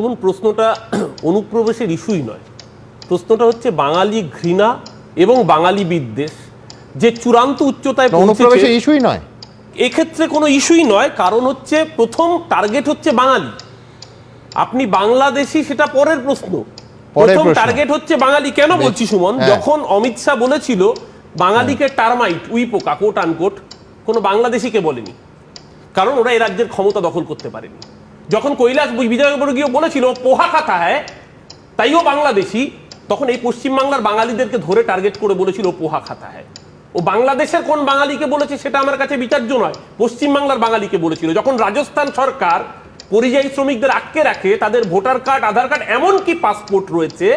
শুনুন প্রশ্নটা অনুপ্রবেশের ইস্যুই নয়। প্রশ্নটা হচ্ছে বাঙালি ঘৃণা এবং বাঙালি বিদ্বেষ। যে চূড়ান্ত উচ্চতায় পৌঁছেছে অনুপ্রবেশের ইস্যুই নয়। এক্ষেত্রে কোনো ইস্যুই নয় কারণ হচ্ছে প্রথম টার্গেট হচ্ছে বাঙালি। আপনি বাংলাদেশি সেটা পরের প্রশ্ন। প্রথম টার্গেট হচ্ছে বাঙালি। কেন বলছি সুমন? হ্যাঁ। যখন অমিত শাহ বলেছিল বাঙালিকে টার্মাইট উই পোকা কোট আনকোট কোনো বাংলাদেশিকে বলেনি। কারণ ওরা এই রাজ্যের ক্ষমতা দখল করতে পারেনি। যখন কৈলাস বিজয়বর্গীয় বলেছিল পোহা খাতা হ্যায় তাইও বাংলাদেশি তখন এই পশ্চিমবাংলার বাঙালিদেরকে ধরে টার্গেট করে বলেছিল পোহা খাতা হ্যায় ও বাংলাদেশের কোন বাঙালিকে বলেছে সেটা আমার কাছে বিচার্য নয়। পশ্চিমবাংলার বাঙালিকে বলেছিল। যখন রাজস্থান সরকার পরিযায়ী শ্রমিকদের আটকে রাখে তাদের ভোটার কার্ড আধার কার্ড এমনকি পাসপোর্ট রয়েছে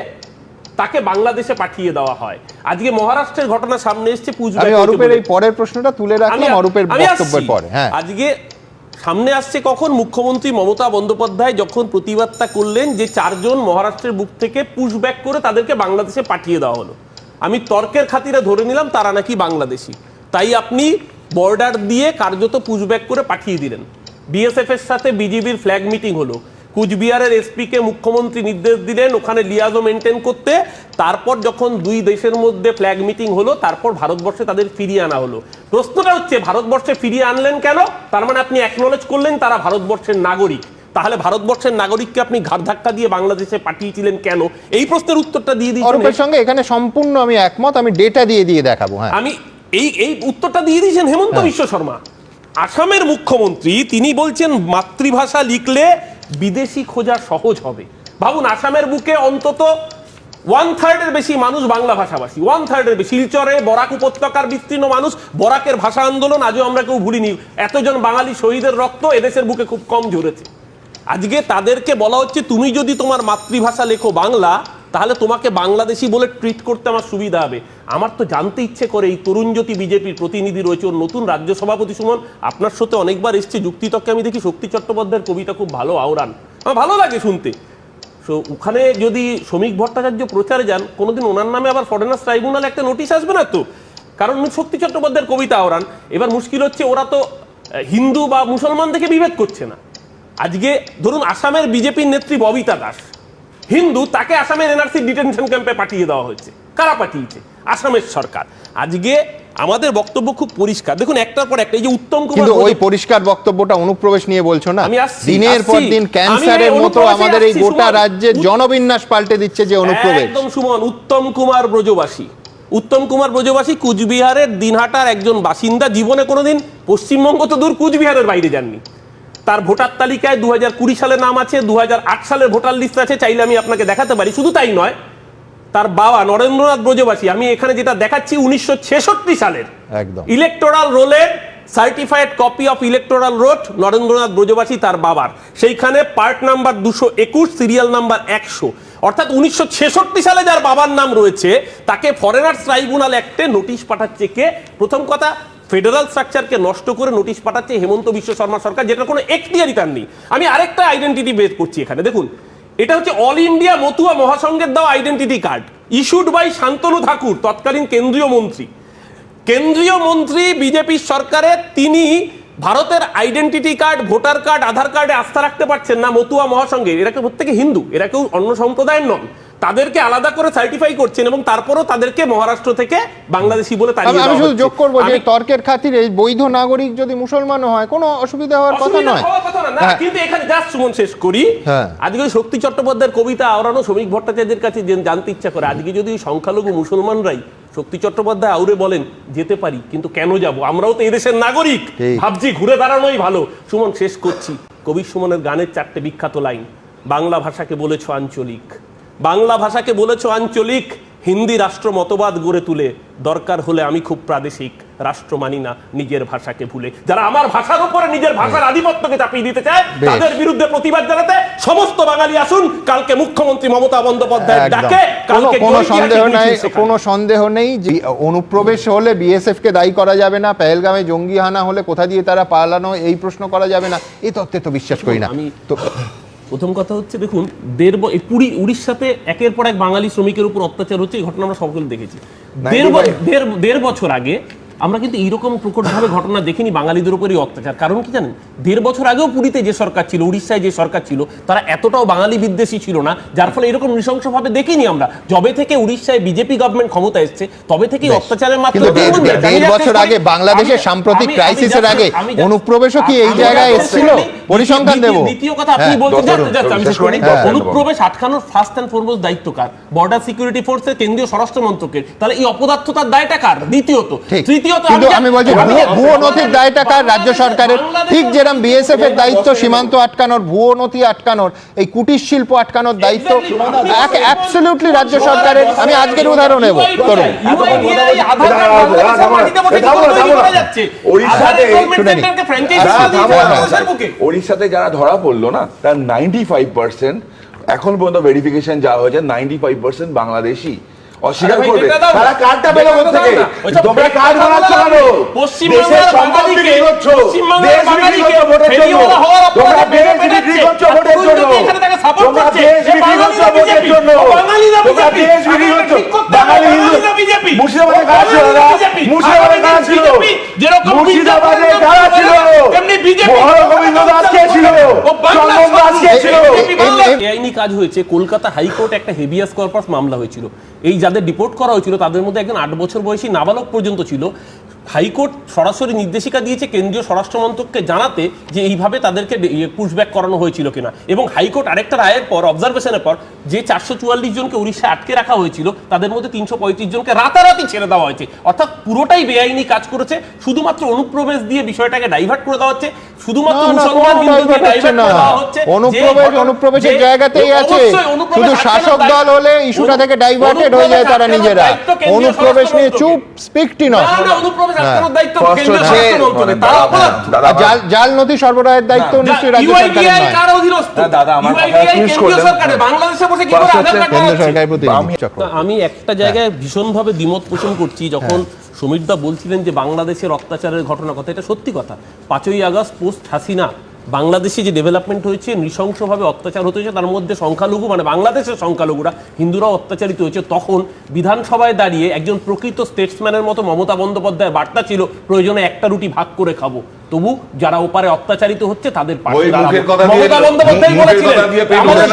তাকে বাংলাদেশে পাঠিয়ে দেওয়া হয়। আজকে মহারাষ্ট্রের ঘটনা সামনে এসছে পুজো আমি অরূপের এই পরের প্রশ্নটা তুলে রাখলাম অরূপের বক্তব্যের। পরে হ্যাঁ। আজকে সামনে আসছে কখন? মুখ্যমন্ত্রী মমতা বন্দ্যোপাধ্যায় যখন প্রতিবাদটা করলেন যে চারজন মহারাষ্ট্রের বুক থেকে পুশব্যাক করে তাদেরকে বাংলাদেশে পাঠিয়ে দেওয়া হলো। আমি তর্কের খাতিরে ধরে নিলাম তারা নাকি বাংলাদেশি। তাই আপনি বর্ডার দিয়ে কার্যত পুশব্যাক করে পাঠিয়ে দিলেন। বিএসএফ এর সাথে বিজিবির ফ্ল্যাগ মিটিং হলো। কুচবিহারের এসপি কে মুখ্যমন্ত্রী নির্দেশ দিলেন ওখানে লিয়াজো মেনটেন করতে। তারপর যখন দুই দেশের মধ্যে ফ্ল্যাগ মিটিং হলো তারপর ভারতবর্ষে তাদের ফিরিয়ে আনা হলো। প্রশ্নটা হচ্ছে ভারতবর্ষে ফিরিয়ে আনলেন কেন? তার মানে আপনি অ্যাকনোলেজ করলেন তারা ভারতবর্ষের নাগরিক। তাহলে ভারতবর্ষের নাগরিককে আপনি ঘাড় ধাক্কা দিয়ে বাংলাদেশে পাঠিয়েছিলেন কেন? এই প্রশ্নের উত্তরটা দিয়ে দিয়েছেন অরূপের সঙ্গে এখানে সম্পূর্ণ আমি একমত আমি ডেটা দিয়ে দিয়ে দেখাবো হ্যাঁ। আমি এই এই উত্তরটা দিয়ে দিয়েছেন হেমন্ত বিশ্ব শর্মা। আসামের মুখ্যমন্ত্রী তিনি বলছেন মাতৃভাষা লিখলে বিদেশি খোঁজা সহজ হবে। ভাবুন, আসামের বুকে অন্তত ওয়ান থার্ডের বেশি মানুষ বাংলা ভাষাভাষী। ওয়ান থার্ডের বেশি। শিলচরে বরাক উপত্যকার বিস্তীর্ণ মানুষ। বরাকের ভাষা আন্দোলন আজও আমরা কেউ ভুলিনি। এতজন বাঙালি শহীদের রক্ত এদেশের বুকে খুব কম ঝরেছে। আজকে তাদেরকে বলা হচ্ছে, তুমি যদি তোমার মাতৃভাষা লেখো বাংলা তাহলে তোমাকে বাংলাদেশি বলে ট্রিট করতে আমার সুবিধা হবে। আমার তো জানতে ইচ্ছে করে এই তরুণ জ্যোতি বিজেপির প্রতিনিধি রয়েছে ওর নতুন রাজ্য সভাপতি সুমন। আপনার সাথে অনেকবার এসছে যুক্তিতক্কে আমি দেখি শক্তি চট্টোপাধ্যায়ের কবিতা খুব ভালো, আওরান। আমার ভালো লাগে শুনতে। সো ওখানে যদি শ্রমিক ভট্টাচার্য প্রচারে যান, কোনোদিন ওনার নামে আবার ফরেনার্স ট্রাইব্যুনাল একটা নোটিশ আসবে না তো? কারণ শক্তি চট্টোপাধ্যায়ের কবিতা, আওরান। এবার মুশকিল হচ্ছে ওরা তো হিন্দু বা মুসলমান থেকে বিভেদ করছে না। আজকে ধরুন আসামের বিজেপির নেত্রী ববিতা দাস। হিন্দু তাকে আসামের এনআরসি ডিটেনশন ক্যাম্পে পাঠিয়ে দেওয়া হয়েছে। কারা পাঠিয়েছে? আসামের সরকার। আজকে আমাদের বক্তব্য খুব পরিষ্কার। দেখুন একটার পর একটা এই যে উত্তম কুমার কিন্তু ওই পরিষ্কার বক্তব্যটা অনুপ্রবেশ নিয়ে বলছো না? আমি দিনের পর দিন ক্যান্সারের মতো আমাদের এই গোটা উত- জনবিন্যাস পাল্টে দিচ্ছে যে অনুপ্রবেশ। একদম সুমন। উত্তম কুমার ব্রজবাসী। উত্তম কুমার ব্রজবাসী কুচবিহারের দিনহাটার একজন বাসিন্দা। জীবনে কোনোদিন পশ্চিমবঙ্গ তো দূর কুচবিহারের বাইরে যাননি। তার ভোটার তালিকায় দু হাজার কুড়ি সালের নাম আছে দু সালের ভোটার লিস্ট আছে চাইলে আমি আপনাকে দেখাতে পারি। শুধু তাই নয় তার বাবা নরেন্দ্রনাথ ব্রজবাসী আমি এখানে যেটা দেখাচ্ছি উনিশশো ছেষট্টি সালের। একদম। ইলেকটোরাল রোলের certified copy of electoral roll Narendranath Brajabasi তার বাবার। সেইখানে পার্ট নাম্বার দুশো একুশ সিরিয়াল নাম্বার একশো। অর্থাৎ উনিশশো ছেষট্টি সালে যার বাবার নাম রয়েছে তাকে ফরেনার্স ট্রাইব্যুনাল অ্যাক্টে নোটিশ পাঠাচ্ছে কে? প্রথম কথা ফেডারাল স্ট্রাকচারকে নষ্ট করে নোটিশ পাঠাচ্ছে হেমন্ত বিশ্ব শর্মা সরকার যেটা কোনো এখতিয়ারি তার নেই। আমি আরেকটা আইডেন্টিটি বের করছি এখানে, দেখুন। এটা হচ্ছে অল ইন্ডিয়া মতুয়া মহাসংঘের দেওয়া identity card issued by Shantanu Thakur, তৎকালীন কেন্দ্রীয় মন্ত্রী। কেন্দ্রীয় মন্ত্রী বিজেপির সরকারের তিনি ভারতের identity card voter card Aadhaar কার্ডে আস্থা রাখতে পারছেন না মতুয়া মহাসংঘের এরা কেউ প্রত্যেকে হিন্দু, এরা কেউ অন্য সম্প্রদায়ের নন। তাদেরকে আলাদা করে সার্টিফাই করছেন এবং তারপরও তাদেরকে মহারাষ্ট্র থেকে বাংলাদেশি বলে আমি তাড়িয়ে আমি শুধু যোগ করব যে তর্কের খাতিরে এই বৈধ নাগরিক যদি মুসলমানও হয় কোনো অসুবিধা হওয়ার কথা নয়। হ্যাঁ। কিন্তু এখানে জাস্ট সুমন শেষ করি। হ্যাঁ। আজকে শক্তি চট্টোপাধ্যায়ের কবিতা আওড়ানো শ্রমিক ভট্টাচার্যের কাছে জানতে ইচ্ছা করে আজকে যদি সংখ্যালঘু মুসলমানরাই শক্তি চট্টোপাধ্যায় আউরে বলেন যেতে পারি কিন্তু কেন যাব? আমরাও তো এদেশের নাগরিক। ভাবছি ঘুরে দাঁড়ানোই ভালো। সুমন শেষ করছি। কবি সুমনের গানের চারটে বিখ্যাত লাইন বাংলা ভাষাকে বলেছ আঞ্চলিক। বাংলা ভাষাকে বলেছ আঞ্চলিক হিন্দি রাষ্ট্র মতবাদ গড়ে তুলে। দরকার হলে আমি খুব প্রাদেশিক রাষ্ট্র মানি না নিজের ভাষাকে ভুলে। যারা আমার ভাষার উপরে নিজের ভাষার আধিপত্যকে চাপিয়ে দিতে চায় তাদের বিরুদ্ধে প্রতিবাদ জানাতে সমস্ত বাঙালি আসুন। কালকে মুখ্যমন্ত্রী মমতা বন্দ্যোপাধ্যায়। ডাকে কালকে কোনো সন্দেহ নাই কোনো সন্দেহ নেই যে অনুপ্রবেশ হলে বিএসএফ কে দায়ী করা যাবে না পেহেলগামে জঙ্গি হানা হলে কোথা দিয়ে তারা পালানো এই প্রশ্ন করা যাবে না এই তত্ত্বে তো বিশ্বাস করি না। আমি- তো প্রথম কথা হচ্ছে দেখুন দেড় পুরী উড়িষ্যাতে একের পর এক বাঙালি শ্রমিকের উপর অত্যাচার হচ্ছে এই ঘটনা আমরা সকলে দেখেছি। দেড় বছর আগে আমরা কিন্তু এইরকম প্রকটভাবে ঘটনা দেখিনি বাঙালিদের উপরই অত্যাচার। কারণ কি জানেন? দেড় বছর আগেও পুরীতে যে সরকার ছিল উড়িষ্যায় যে সরকার ছিল তারা এতটাও বাঙালি বিদ্বেষী ছিল না যার ফলে এরকম নৃশংসভাবে দেখিনি আমরা। যবে থেকে উড়িষ্যায় বিজেপি গভর্নমেন্ট ক্ষমতা এসছে তবে থেকেই অত্যাচারের মাত্রা দেড়- বছর আগে বাংলাদেশের সাম্প্রতিক ক্রাইসিসের আগে অনুপ্রবেশও কি এই জায়গায় এসেছিল? পরিসংখ্যান দেবো। দ্বিতীয় কথা আপনি হ্যাঁ, হ্যাঁ। অনুপ্রবেশ আটকানোর ফার্স্ট অ্যান্ড ফরমোস্ট দায়িত্ব কার? বর্ডার সিকিউরিটি ফোর্সের কেন্দ্রীয় স্বরাষ্ট্র মন্ত্রকের তাহলে এই অপদার্থতার দায়টা কার? দ্বিতীয়ত। ঠিক কিন্তু আমি বলছি ভুয়ো- ভুয়ো নথির দায়টা কার? রাজ্য সরকারের। ঠিক যেরকম বিএসএফ এর দায়িত্ব সীমান্ত আটকানোর ভুয়ো নথি আটকানোর এই কুটির শিল্প আটকানোর দায়িত্ব অ্যাবসলিউটলি রাজ্য সরকারের। আমি আজকের উদাহরণ নেব। করুন। ওড়িশাতে যারা ধরা পড়ল না তার নাইনটি ফাইভ পার্সেন্ট এখন পর্যন্ত ভেরিফিকেশন যা হয়েছে নাইনটি ফাইভ পার্সেন্ট বাংলাদেশি। অস্বীকার করবে। তারা কার্ডটা পেল থেকে তোমরা কার্ড বানাচ্ছ কেন? যাবে। পশ্চিমবাংলার দেশের সম্পদ বাঙালিকে- বিক্রি করছ। দেশ বিক্রি করছ ভোটের জন্য। তোমরা দেশ বিক্রি করছ ভোটের জন্য। তোমরা দেশ বিক্রি করছ ভোটের জন্য। তোমরা দেশ বিক্রি করছ। বাঙালি হিন্দু মুর্শিদাবাদে কারা ছিল? মুর্শিদাবাদে কারা ছিল? যেরকম মুর্শিদাবাদে কারা ছিল? তেমনি গোবিন্দ দাস কে ছিল। চন্দন দাস কে ছিল। বেআইনি কাজ হয়েছে, কলকাতা হাইকোর্ট একটা হেভিয়াস কর্পাস মামলা হয়েছিল। এই যাদের ডিপোর্ট করা হয়েছিল, তাদের মধ্যে একজন আট বছর বয়সী নাবালক পর্যন্ত ছিল। হাইকোর্ট সরাসরি নির্দেশিকা দিয়েছে কেন্দ্রীয় স্বরাষ্ট্র মন্ত্রককে জানাতে যে এইভাবে তাদেরকে পুশব্যাক করানো হয়েছিল কিনা। এবং হাইকোর্ট আরেকটা রায়ের পর অবজারভেশনের পর যে চারশো চুয়াল্লিশ জনকে উড়িষ্যা আটকে রাখা হয়েছিল তাদের মধ্যে তিনশো পঁয়ত্রিশ জনকে রাতারাতি ছেড়ে দেওয়া হয়েছে। অর্থাৎ পুরোটাই বেআইনি কাজ করেছে শুধুমাত্র অনুপ্রবেশ দিয়ে বিষয়টাকে ডাইভার্ট করে দেওয়া হচ্ছে শুধুমাত্র মুসলমান। করে দেওয়া হচ্ছে অনুপ্রবেশ অনুপ্রবেশের জায়গাতেই আছে। শুধু শাসক দল হলে ইস্যুটা থেকে ডাইভার্টেড হয়ে যায় তারা নিজেরা। অনুপ্রবেশ নিয়ে চুপ স্পিকটি নয়। অনুপ্রবেশ দায়িত্ব কেন্দ্রীয় তারা অপরাধ। জাল জাল নথি সরবরাহের দায়িত্ব নিশ্চয়ই রাজ্য সরকারের নয়। কার অধীনস্থ? দাদা, আমার কথা UIDAI finish কেন্দ্রীয় বাংলাদেশে বসে কি করে আধার কার্ড কেন্দ্র সরকারের প্রতিনিধি আমি- আমি একটা জায়গায় ভীষণভাবে দ্বিমত পোষণ করছি যখন সমীরদা বলছিলেন যে বাংলাদেশের অত্যাচারের ঘটনা কথা এটা সত্যি কথা। পাঁচই আগস্ট পোস্ট হাসিনা বাংলাদেশে যে ডেভেলপমেন্ট হয়েছে নৃশংসভাবে অত্যাচার হতে হয়েছে তার মধ্যে সংখ্যালঘু মানে বাংলাদেশের সংখ্যালঘুরা হিন্দুরাও অত্যাচারিত হয়েছে। তখন বিধানসভায় দাঁড়িয়ে একজন প্রকৃত স্টেটসম্যানের মতো মমতা বন্দ্যোপাধ্যায়ের বার্তা ছিল প্রয়োজনে একটা রুটি ভাগ করে খাব। তবু যারা ওপারে অত্যাচারিত হচ্ছে তাদের পাশে মমতা বন্দ্যোপাধ্যায় বলেছিলেন আমাদের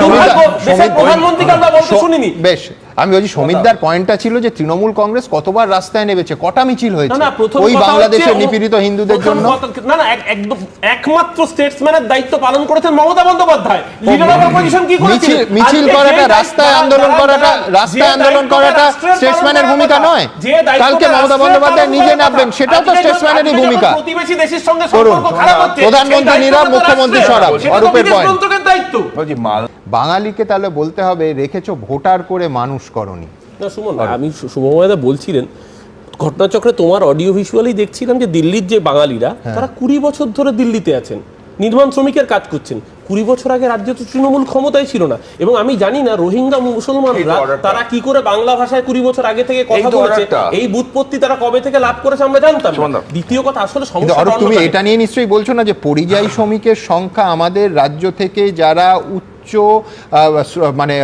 প্রধানমন্ত্রীকে আমরা বলতে শুনিনি। বেশ। আমি বলছি সমিতদার পয়েন্টটা ছিল যে তৃণমূল কংগ্রেস কতবার রাস্তায় নেমেছে কটা মিছিল হয়েছে? ওই বাংলাদেশের নিপীড়িত হিন্দুদের জন্য। না না একদম একমাত্র স্টেটসম্যানের দায়িত্ব পালন করেছেন Mamata Bandyopadhyay. Leader of opposition কি করেছিলেন মিছিল করাটা রাস্তায় আন্দোলন করাটা রাস্তায় আন্দোলন করাটা স্টেটসম্যানের ভূমিকা নয়। কালকে মমতা বন্দ্যোপাধ্যায় নিজে নামবেন সেটাও তো স্টেটসম্যানেরই ভূমিকা। প্রতিবেশী দেশের সঙ্গে সম্পর্ক খারাপ হচ্ছে। প্রধানমন্ত্রী নীরব, মুখ্যমন্ত্রী। সরব। অরূপের। মন্ত্রকের দায়িত্ব। মাল বাঙালিকে তাহলে বলতে হবে রেখেছো ভোটার করে মানুষ করনি। না সুমন আমি শুভময়দা বলছিলেন ঘটনাচক্রে তোমার অডিও ভিজুয়ালি দেখছিলাম যে দিল্লির যে বাঙালিরা তারা কুড়ি বছর ধরে দিল্লিতে আছেন। নির্মাণ শ্রমিকের কাজ করছেন। কুড়ি বছর আগে রাজ্যে তো তৃণমূল ক্ষমতায় ছিল না। এবং আমি জানি না রোহিঙ্গা মুসলমানরা। তারা কি করে বাংলা ভাষায় কুড়ি বছর আগে থেকে কথা বলেছে এই বুৎপত্তি তারা কবে থেকে লাভ করেছে আমরা জানতাম। দ্বিতীয় কথা আসলে সমস্যা তুমি এটা নিয়ে নিশ্চয়ই বলছো না যে পরিযায়ী শ্রমিকের সংখ্যা আমাদের রাজ্য থেকে যারা উচ্চ মানে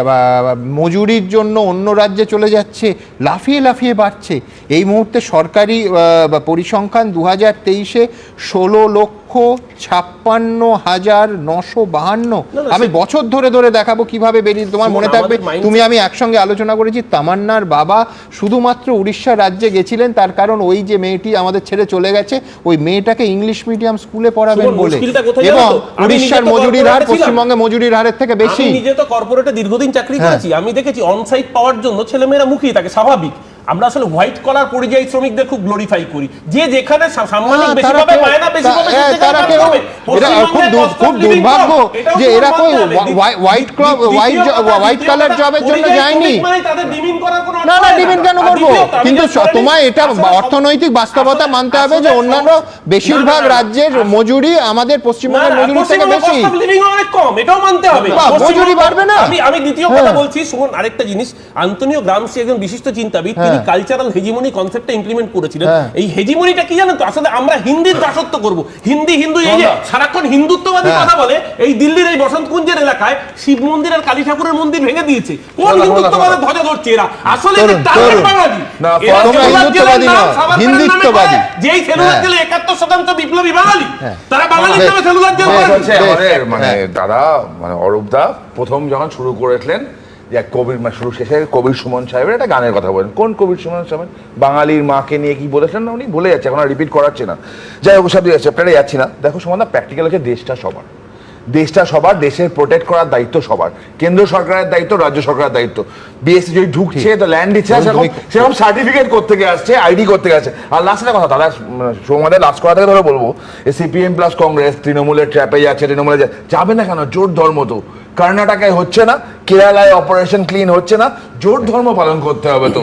মজুরির জন্য অন্য রাজ্যে চলে যাচ্ছে, লাফিয়ে লাফিয়ে বাড়ছে। এই মুহূর্তে সরকারি পরিসংখ্যান দু হাজার তেইশে ষোলো লক্ষ ছাপ্পান্ন হাজার নশো বাহান্ন। আমি বছর ধরে ধরে দেখাবো কীভাবে বেরিয়ে তোমার মনে থাকবে তুমি আমি একসঙ্গে আলোচনা করেছি তামান্নার বাবা শুধুমাত্র উড়িষ্যা রাজ্যে গেছিলেন তার কারণ ওই যে মেয়েটি আমাদের ছেড়ে চলে গেছে ওই মেয়েটাকে ইংলিশ মিডিয়াম স্কুলে পড়াবেন বলে। এবং উড়িষ্যার মজুরির হার। পশ্চিমবঙ্গে মজুরির হারের থেকে বেশি। আমি নিজে তো কর্পোরেটে দীর্ঘদিন চাকরি হ্যাঁ। করেছি আমি দেখেছি অনসাইট পাওয়ার জন্য ছেলেমেয়েরা মুখিয়ে থাকে স্বাভাবিক। আমরা আসলে হোয়াইট কলার পরিযায়ী শ্রমিকদের খুব গ্লোরিফাই করি যে যেখানে সাম্মানিক বেশি পাবে মায়না বেশি পাবে হ্যাঁ, তারা কেউ-। এটা খুব খুব দুর্ভাগ্য যে এরা কই। Wha- wha- white club- white white collar জবের জন্য যায়নি ডিমিন অর্থ না না হয় ডিমেন্ট কেন করব কিন্তু তোমায় এটা অর্থনৈতিক বাস্তবতা মানতে হবে যে অন্যান্য বেশিরভাগ রাজ্যের মজুরি আমাদের পশ্চিমবঙ্গের না, থেকে বেশি অনেক কম, এটাও মানতে হবে। মজুরি বাড়বে না? আমি আমি দ্বিতীয় কথা হ্যাঁ। বলছি সুমন আরেকটা জিনিস আন্তনিও গ্রামসি একজন বিশিষ্ট চিন্তাবিদ তিনি কালচারাল হেজিমনি কনসেপ্টটা ইমপ্লিমেন্ট করেছিলেন। হ্যাঁ। এই হেজিমনিটা কি জানেন তো? আসলে আমরা হিন্দির দাসত্ব করব। হিন্দি হিন্দু এই যে সারাক্ষণ হিন্দুত্ববাদী হ্যাঁ। কথা বলে এই দিল্লির এই বসন্ত কুঞ্জের এলাকায় শিব মন্দির আর কালী ঠাকুরের মন্দির ভেঙে দিয়েছে। কোন হিন্দুত্ববাদের ধ্বজা ধরছে এরা? আসলে বাঙালি। হিন্দুত্ববাদী। যেই সেলুলার হ্যাঁ। জেলে একাত্তর শতাংশ বিপ্লবী বাঙালি। তারা বাঙালির নামে সেলুলার জেল মানে। দাদা মানে অরূপদা প্রথম যখন শুরু করেছিলেন যে কবির মানে শুরু শেষে কবির সুমন সাহেবের একটা গানের কথা বলেন। কোন কবির সুমন সাহেব? বাঙালির মাকে নিয়ে কি বলেছেন না উনি? বলে যাচ্ছে এখন রিপিট করাচ্ছে না। যাই হোক সব চ্যাপ্টারে যাচ্ছি না। দেখো সমান প্র্যাকটিক্যাল হচ্ছে দেশটা সবার। দেশটা সবার দেশের প্রোটেক্ট করার দায়িত্ব সবার। কেন্দ্র সরকারের দায়িত্ব রাজ্য সরকারের দায়িত্ব। বিএসসি যদি ঢুকছে তো ল্যান্ড দিচ্ছে সেরকম সেরকম সার্টিফিকেট করতে গিয়ে আসছে আইডি করতে গেছে আর লাস্টের কথা দাদা সৌমাদের লাস্ট কথা থেকে ধরে বলব সিপিএম প্লাস কংগ্রেস তৃণমূলের ট্র্যাপে যাচ্ছে তৃণমূলে যাবে না কেন? জোট ধর্ম তো কর্ণাটকায় হচ্ছে না কেরালায় অপারেশন ক্লিন হচ্ছে না জোট ধর্ম পালন করতে হবে তো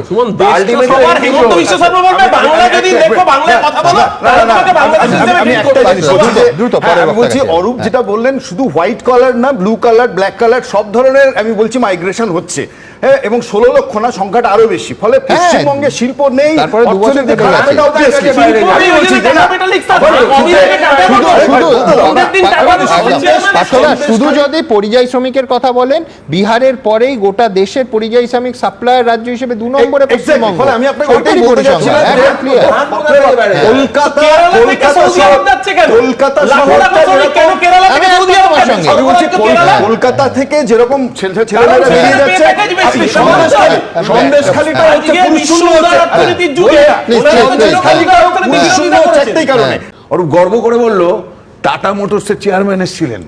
বলছি হ্যাঁ। অরূপ যেটা বললেন শুধু হোয়াইট কালার না ব্লু কালার ব্ল্যাক কালার সব ধরনের আমি বলছি মাইগ্রেশন হচ্ছে হ্যাঁ এবং ষোলো লক্ষ না সংখ্যাটা আরও বেশি ফলে পশ্চিমবঙ্গে শিল্প নেই। শুধু-। যদি পরিযায়ী শ্রমিকের কথা বলেন বিহারের পরেই গোটা দেশের পরিযায়ী শ্রমিক সাপ্লায়ার রাজ্য হিসেবে দু নম্বরে পশ্চিমবঙ্গ আমি আপনাকে বলতে। কলকাতা থেকে কলকাতা? কলকাতা যেরকম-। কলকাতা থেকে ছেলেমেয়েরা বেরিয়ে যাচ্ছে সন্দেশখালীটা হচ্ছে পুরুষ শূন্য হচ্ছে। একটাই কারণে অরূপ গর্ব করে বলল টাটা মোটরসের চেয়ারম্যান এসেছিলেন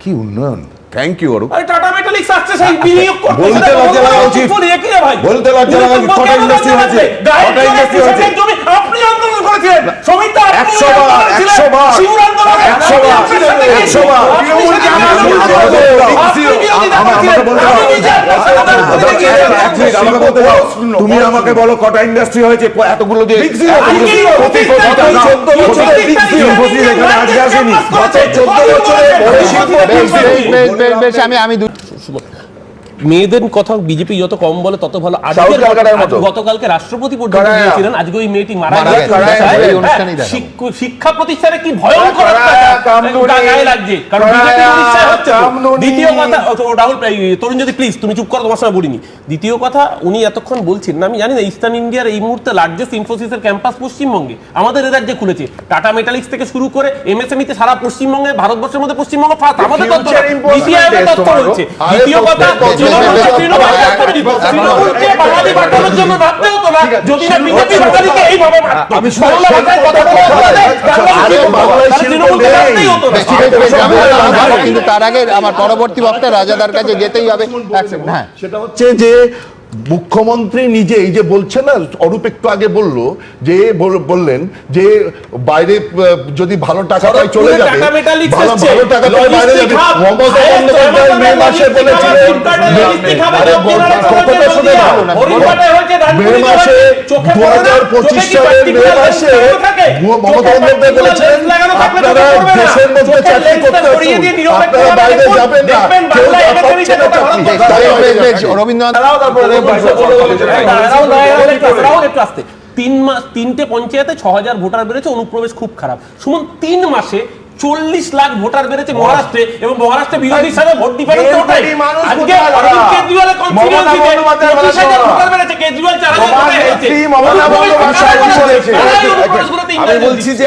কি উন্নয়ন থ্যাংক ইউ অরূপ আরে টাটা মেটালিক্স আসছে সেই বিনিয়োগ করতে বলতে লজ্জা লাগা উচিত। বলতে লজ্জা লাগা উচিত। কটা ইন্ডাস্ট্রি হয়েছে? কটা ইন্ডাস্ট্রি হয়েছে? আপনি আন্দোলন করেছিলেন। সমিতা আপনি একশো আন্দোলন বার, করেছিলেন। একশো বার। একশো বার, একশো বার। আমাকে বলতে আমাকে বলতে দাও। তুমি আমাকে বলো কটা ইন্ডাস্ট্রি হয়েছে এতগুলো দিয়ে আমি আমি মেয়েদের কথা বিজেপি যত কম বলে তত ভালো। গতকালকে রাষ্ট্রপতি পর্যন্ত গিয়েছিলেন আজকে ওই মেয়েটি মারা গেছে। হ্যাঁ। শিক্ষ- প্রতিষ্ঠানে কি ভয়ঙ্কর লাগছে। কারণ। দ্বিতীয় কথা রাহুল তরুণ যদি প্লিজ তুমি চুপ করো তোমার সঙ্গে বলিনি। দ্বিতীয় কথা উনি এতক্ষণ বলছেন না আমি জানি না ইস্টার্ন ইন্ডিয়ার এই মুহূর্তে লার্জেস্ট ইনফোসিসের ক্যাম্পাস পশ্চিমবঙ্গে আমাদের এ রাজ্যে খুলেছে। টাটা মেটালিক্স থেকে শুরু করে এমএসএমই তে সারা পশ্চিমবঙ্গে ভারতবর্ষের মধ্যে পশ্চিমবঙ্গ ফার্স্ট আমাদের তথ্য দ্বিতীয় কথা কিন্তু তার আগে আমার পরবর্তী বক্তা রাজাদার কাছে যেতেই হবে। হ্যাঁ। সেটা হচ্ছে যে মুখ্যমন্ত্রী নিজে এই যে বলছে না অরূপ একটু আগে বলল যে বললেন যে বাইরে যদি ভালো টাকা পায় চলে যাবে ভালো টাকা বাইরে যাবে। মমতা বন্দ্যোপাধ্যায় মে মাসে বলেছিলেন কথাটা শুনে মে মাসে দু হাজার পঁচিশ সালের মে মাসে মমতা বন্দ্যোপাধ্যায় বলেছিলেন আপনারা। দেশের মধ্যে চাকরি করতে আপনারা বাইরে যাবেন না। কেউ রবীন্দ্রনাথ। তিন মাস তিনটে পঞ্চায়েতে ছ হাজার ভোটার বেড়েছে অনুপ্রবেশ খুব খারাপ সুমন তিন মাসে চল্লিশ লাখ ভোটার বেড়েছে মহারাষ্ট্রে এবং মহারাষ্ট্রে বিরোধীর সাথে ভোট ডিফারেন্স আজকে ভোটার অরবিন্দ কেজরিওয়ালের পঁচিশ হাজার বেড়েছে কেজরিওয়াল চার হাজার আমি বলছি যে